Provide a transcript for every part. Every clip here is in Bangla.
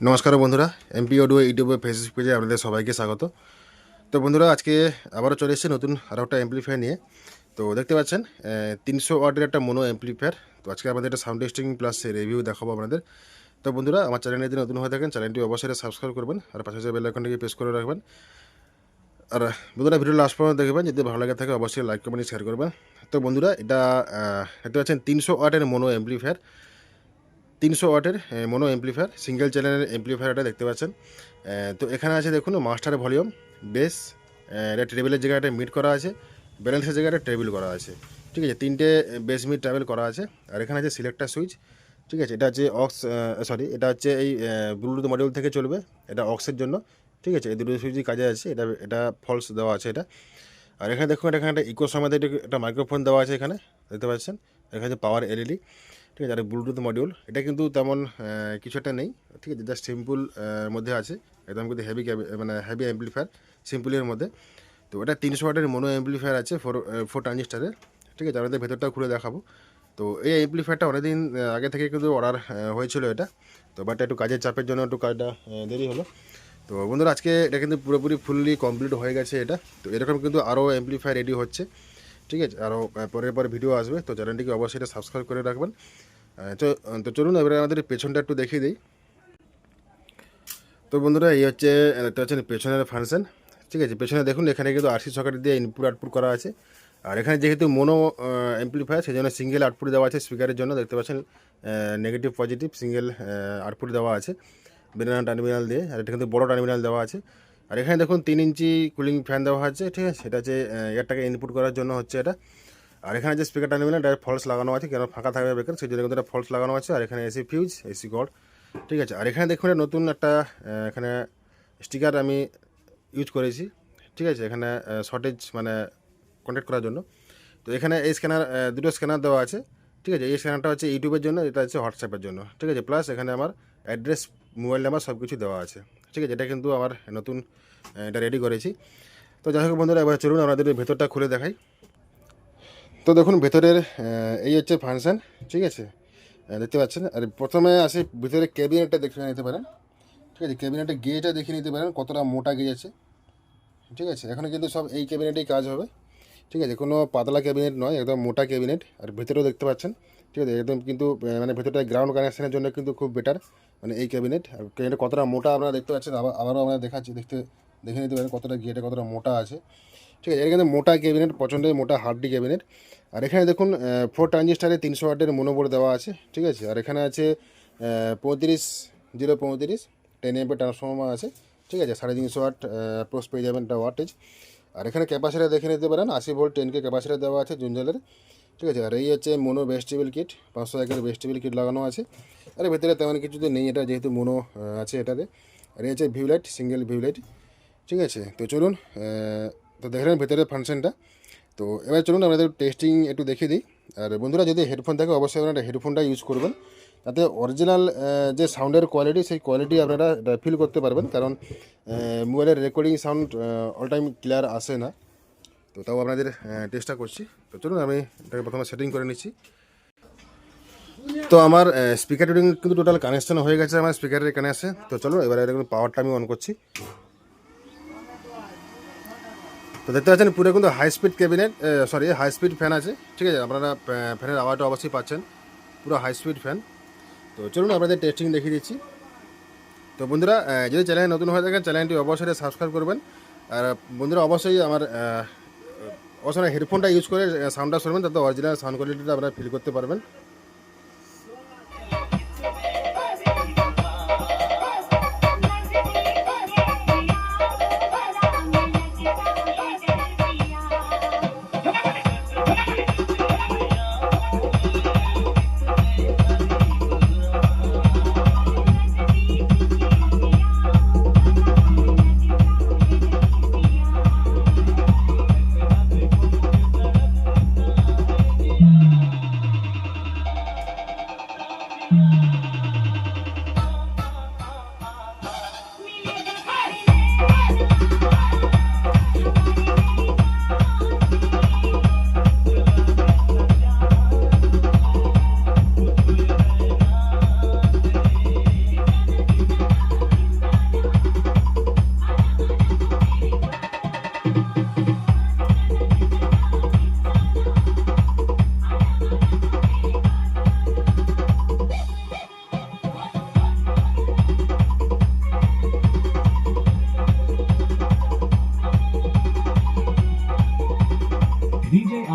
নমস্কার বন্ধুরা এমপি অডিও ইউটিউবে ফেসবুক পেজে আপনাদের সবাইকে স্বাগত। তো বন্ধুরা, আজকে আবারও চলে এসেছে নতুন আরও একটা অ্যাম্পলিফায়ার নিয়ে। তো দেখতে পাচ্ছেন তিনশো ওয়াটের একটা মনো অ্যাম্পলিফায়ার তো আজকে আমাদের একটা সাউন্ড টেস্টিং প্লাস রিভিউ দেখাবো আপনাদের। তো বন্ধুরা, আমার চ্যানেলে যদি নতুন হয়ে থাকেন চ্যানেলটি অবশ্যই সাবস্ক্রাইব করবেন আর পাশে যে বেল আইকনটিকে প্রেস করে রাখবেন। আর বন্ধুরা ভিডিও লাস্ট পর্যন্ত দেখবেন, যদি ভালো লাগে থাকে অবশ্যই লাইক কমেন্ট শেয়ার করবেন। তো বন্ধুরা, এটা দেখতে পাচ্ছেন, তিনশো ওয়াটের মনো অ্যাম্পলিফায়ার তিনশো ওয়াটের মনো এমপ্লিফায়ার সিঙ্গেল চ্যানেলের এমপ্লিফায়ার এটা দেখতে পাচ্ছেন। তো এখানে আছে দেখুন মাস্টার ভলিউম বেস এটা টেবিলের জায়গাটা মিট করা আছে ব্যালেন্সের জায়গাটা টেবিল করা আছে। ঠিক আছে, তিনটে বেস মিট ট্রাভেল করা আছে, আর এখানে আছে সিলেক্টার সুইচ ঠিক আছে, এটা হচ্ছে অক্স সরি এটা হচ্ছে এই ব্লুটুথ মডিউল থেকে চলবে, এটা অক্সের জন্য। ঠিক আছে, এই দুটো সুইচই কাজে আছে এটা এটা ফলস দেওয়া আছে এটা। আর এখানে দেখুন এখানে একটা ইকো সমেত একটা- মাইক্রোফোন দেওয়া আছে এখানে, দেখতে পাচ্ছেন? এখানে আছে পাওয়ার এলইডি ঠিক আছে, আর ব্লুটুথ মডিউল এটা কিন্তু তেমন কিছু একটা নেই, ঠিক আছে জাস্ট সিম্পল মধ্যে আছে, একদম কিন্তু হেভি মানে হেভি অ্যাম্পলিফায়ার সিম্পলের মধ্যে। তো এটা তিনশো ওয়াটের মনো অ্যাম্পলিফায়ার আছে ফোর ফোর ট্রানজিস্টারের ঠিক আছে আমাদের ভেতরটা খুলে দেখাবো। তো এই অ্যাম্পলিফায়ারটা অনেকদিন আগে থেকে কিন্তু অর্ডার হয়েছিল এটা। তো বাট একটু কাজের চাপের জন্য একটু কাজটা দেরি হলো। তো বন্ধুরা, আজকে এটা কিন্তু পুরোপুরি ফুললি কমপ্লিট হয়ে গেছে এটা। তো এরকম কিন্তু আরও অ্যাম্পলিফায়ার রেডি হচ্ছে। ঠিক আছে? আরও পরের পরে ভিডিও আসবে, তো চ্যানেলটিকে অবশ্যই এটা সাবস্ক্রাইব করে রাখবেন। তো চলুন, এবারে আমাদের পেছনটা একটু দেখিয়ে দিই। তো বন্ধুরা, এই হচ্ছে দেখতে পাচ্ছেন পেছনের ফাংশন ঠিক আছে? পেছনে দেখুন, এখানে কিন্তু আরসি সকেট দিয়ে ইনপুট আউটপুট করা আছে। আর এখানে যেহেতু মোনো এমপ্লিফায়ার সেই জন্য সিঙ্গেল আউটপুট দেওয়া আছে স্পিকারের জন্য। দেখতে পাচ্ছেন নেগেটিভ পজিটিভ সিঙ্গেল আউটপুট দেওয়া আছে। বেনানা টার্মিনাল দিয়ে, আর এটা কিন্তু বড় টার্মিনাল দেওয়া আছে। আর এখানে দেখুন তিন ইঞ্চি কুলিং ফ্যান দেওয়া আছে ঠিক আছে? সেটা যে এয়ারটাকে ইনপুট করার জন্য হচ্ছে এটা। আর এখানে যে স্পিকারটা টার্মিনাল এটা ফলস লাগানো আছে কেন ফাঁকা থাকবে বেকার সেই জন্য কিন্তু এটা ফলস লাগানো আছে। আর এখানে এসি ফিউজ এসি গড ঠিক আছে? আর এখানে দেখুন নতুন একটা এখানে স্টিকার আমি ইউজ করেছি, ঠিক আছে? এখানে শর্টেজ মানে কন্ট্যাক্ট করার জন্য। তো এখানে এই স্ক্যানার দুটো স্ক্যানার দেওয়া আছে। ঠিক আছে? এই স্ক্যানারটা হচ্ছে ইউটিউবের জন্য, এটা হচ্ছে হোয়াটসঅ্যাপের জন্য। ঠিক আছে? প্লাস এখানে আমার অ্যাড্রেস, মোবাইল নাম্বার সব কিছু দেওয়া আছে। ঠিক আছে? এটা কিন্তু আমার নতুন এটা রেডি করেছি। তো যাই হোক বন্ধুরা, এবার চলুন আমাদের ভেতরটা খুলে দেখাই। তো দেখুন, ভেতরের এই হচ্ছে ফাংশন। ঠিক আছে? দেখতে পাচ্ছেন? আর প্রথমে আসে, ভিতরে ক্যাবিনেটটা দেখে নিতে পারেন। ঠিক আছে? ক্যাবিনেটের গেজটা দেখে নিতে পারেন, কতটা মোটা গেজ আছে। ঠিক আছে? এখন কিন্তু সব এই ক্যাবিনেটেই কাজ হবে। ঠিক আছে, কোনো পাতলা ক্যাবিনেট নয়, একদম মোটা ক্যাবিনেট আর ভেতরেও দেখতে পাচ্ছেন, ঠিক আছে, একদম কিন্তু মানে ভেতরটা গ্রাউন্ড কানেকশানের জন্য কিন্তু খুব বেটার মানে এই ক্যাবিনেট আর ক্যাবিনেট কতটা মোটা আপনারা দেখতে পাচ্ছেন, আবার, আবারও আমরা দেখাচ্ছি, দেখতে, দেখে নিতে পারেন কতটা গেটে কতটা মোটা আছে, ঠিক আছে কিন্তু মোটা ক্যাবিনেট পছন্দের মোটা হার্ডি ক্যাবিনেট আর এখানে দেখুন ফোর ট্রানজিস্টারে তিনশো ওয়াটের মনোবোর্ড দেওয়া আছে, ঠিক আছে, আর এখানে আছে পঁয়ত্রিশ জিরো পঁয়ত্রিশ টেন এমপের ট্রান্সফর্মার আছে, ঠিক আছে, সাড়ে তিনশো ওয়াট অ্যাপ্রোচ পেয়ে যাবেন ওয়াটেজ আর এখানে ক্যাপাসিটার দেখে নিতে পারেন, আশি ভোল্ট টেন কে দেওয়া আছে জুনজলের ঠিক আছে? আর এই হচ্ছে মনো ভেস্টিবল কিট পাঁচশো একের ভেস্টিবল কিট লাগানো আছে। আর, ভেতরে তেমন কিছু তো নেই, এটা যেহেতু মনো আছে এটাতে। আর এই হচ্ছে ভিউলাইট সিঙ্গেল ভিউলাইট ঠিক আছে? তো চলুন তো দেখলেন ভেতরের ফাংশনটা তো এবার চলুন আমাদের টেস্টিং একটু দেখিয়ে দিই। আর বন্ধুরা, যদি হেডফোন থাকে, অবশ্যই আপনারা হেডফোনটা ইউজ করবেন। তাতে অরিজিনাল যে সাউন্ডের কোয়ালিটি সেই কোয়ালিটি আপনারা ফিল করতে পারবেন। কারণ মোবাইলের recording sound all time clear আসে না। তো তাও আপনাদের টেস্টটা করছি। তো চলুন, আমি এটাকে প্রথমে সেটিং করে নিচ্ছি। তো আমার স্পিকার রিডিং কিন্তু টোটাল কানেকশন হয়ে গেছে, আমার স্পিকারের এখানে আছে। তো চলো এবারে এরকম পাওয়ারটা আমি অন করছি। তো দেখতে পাচ্ছেন, পুরো কিন্তু high speed cabinet sorry high speed fan আছে। ঠিক আছে, আপনারা ফ্যানের আওয়াজটা অবশ্যই পাচ্ছেন। পুরো হাই স্পিড ফ্যান তো চলুন, আপনাদের টেস্টিং দেখিয়ে দিচ্ছি। তো বন্ধুরা যদি চ্যানেল নতুন হয়ে থাকেন চ্যানেলটি অবশ্যই সাবস্ক্রাইব করবেন। আর বন্ধুরা, অবশ্যই আমার অবশ্যই হেডফোনটা ইউজ করে সাউন্ডটা শুনবেন, তাতে অরিজিনাল সাউন্ড কোয়ালিটিটা আপনারা ফিল করতে পারবেন।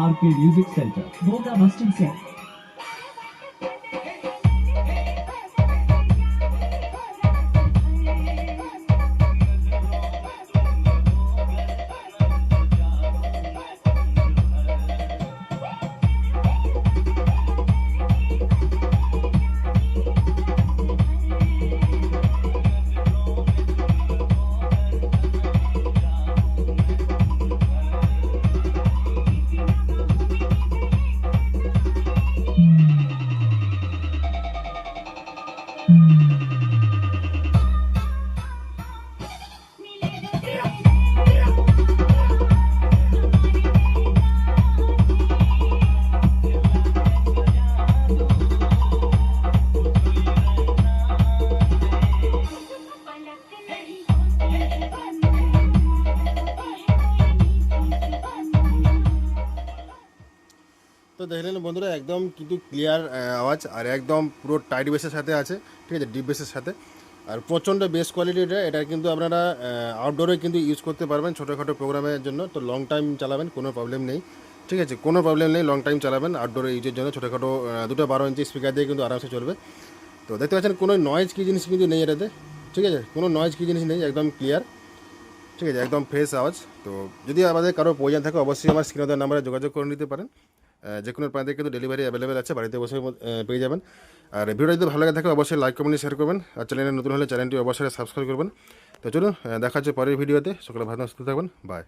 Market Music Center, Boga Western Cell. তো দেখলেন বন্ধুরা, একদম কিন্তু ক্লিয়ার আওয়াজ, আর একদম পুরো টাইট বেসের সাথে আছে, ঠিক আছে? ডিপ বেসের সাথে। আর প্রচণ্ড বেস্ট কোয়ালিটিটা এটা কিন্তু আপনারা আউটডোরে কিন্তু ইউজ করতে পারবেন ছোটোখাটো প্রোগ্রামের জন্য। তো লং টাইম চালাবেন, কোনো প্রবলেম নেই, ঠিক আছে? কোনো প্রবলেম নেই লং টাইম চালাবেন আউটডোরে ইউজের জন্য ছোটোখাটো দুটো বারো ইঞ্চি স্পিকার দিয়ে কিন্তু আরামসে চলবে। তো দেখতে পাচ্ছেন, কোনো নয়েজ কী জিনিস কিন্তু নেই এটাতে, ঠিক আছে? কোনো নয়েজ কী জিনিস নেই, একদম ক্লিয়ার ঠিক আছে? একদম ফ্রেশ আওয়াজ। তো যদি আমাদের কারও প্রয়োজন থাকে, অবশ্যই আমার স্ক্রিনে দেওয়ার নাম্বারে যোগাযোগ করে নিতে পারেন। যে কোনো প্রান্তে কিন্তু ডেলিভারি অ্যাভেলেবেল আছে, বাড়িতে বসে পেয়ে যাবেন। আর ভিডিওটা যদি ভালো লাগে থাকে, অবশ্যই লাইক কমেন্ট শেয়ার করবেন। আর চ্যানেলে নতুন হলে চ্যানেলটি অবশ্যই সাবস্ক্রাইব করবেন। তো চলুন দেখা হচ্ছে পরের ভিডিওতে। সকলে ভালো সুস্থ থাকবেন বাই